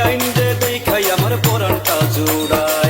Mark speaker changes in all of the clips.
Speaker 1: আইন রে দেখাই আমার পরাণটা জোড়া।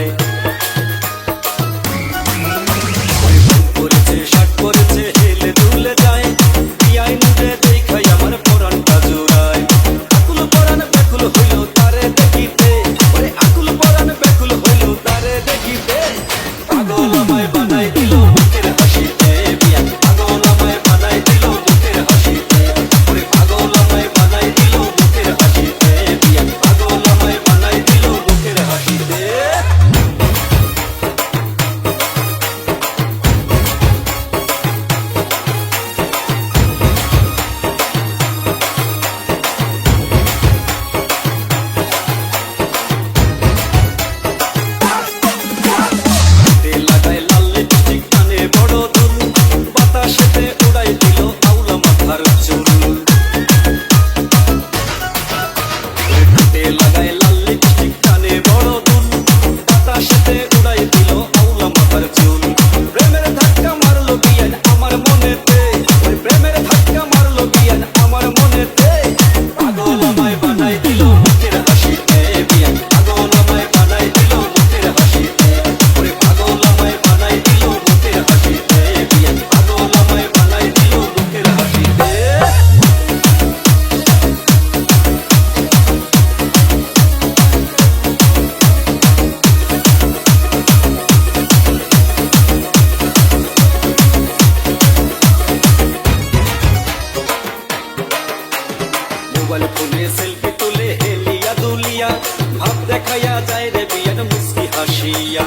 Speaker 1: ভাব দেখাইয়া যায় রে বিয়ান মুস্কি হাসিয়া।